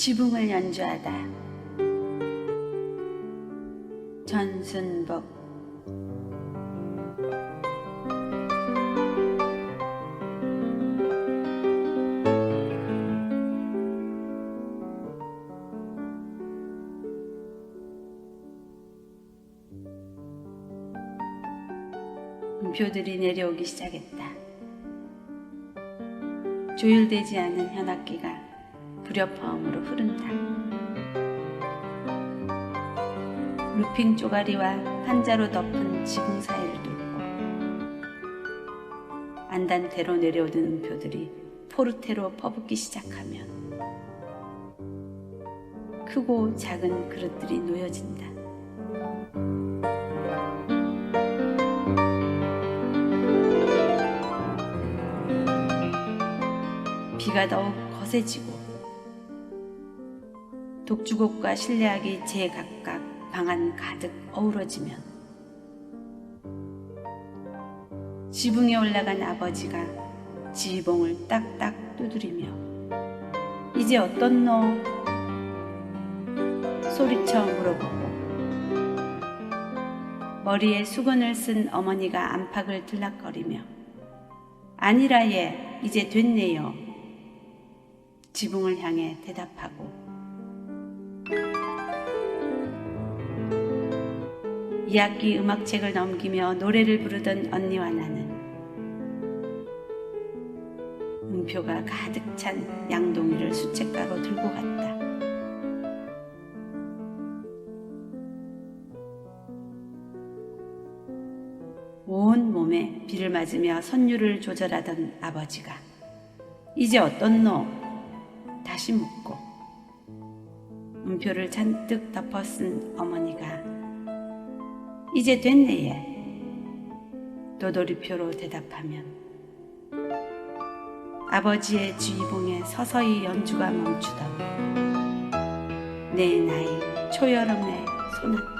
지붕을 연주하다 전순복 음표들이 내려오기 시작했다. 조율되지 않은 현악기가 불협화음으로 흐른다. 루핑 쪼가리와 판자로 덮은 지붕 사이를 뚫고 안단테로 내려오는 음표들이 포르테로 퍼붓기 시작하면 크고 작은 그릇들이 놓여진다. 비가 더욱 거세지고 독주곡과 신뢰하기 제각각 방안 가득 어우러지면 지붕에 올라간 아버지가 지봉을 딱딱 두드리며 이제 어떤 너 소리쳐 물어보고 머리에 수건을 쓴 어머니가 안팎을 들락거리며 아니라 예 이제 됐네요. 지붕을 향해 대답하고 이학기 음악책을 넘기며 노래를 부르던 언니와 나는 음표가 가득 찬 양동이를 수채가로 들고 갔다. 온 몸에 비를 맞으며 선율을 조절하던 아버지가 이제 어떤 너? 다시 묻고 음표를 잔뜩 덮어 쓴 어머니가 이제 됐네 얘 도돌이표로 대답하면 아버지의 주의봉에 서서히 연주가 멈추던 내 나이 초여름의 소나타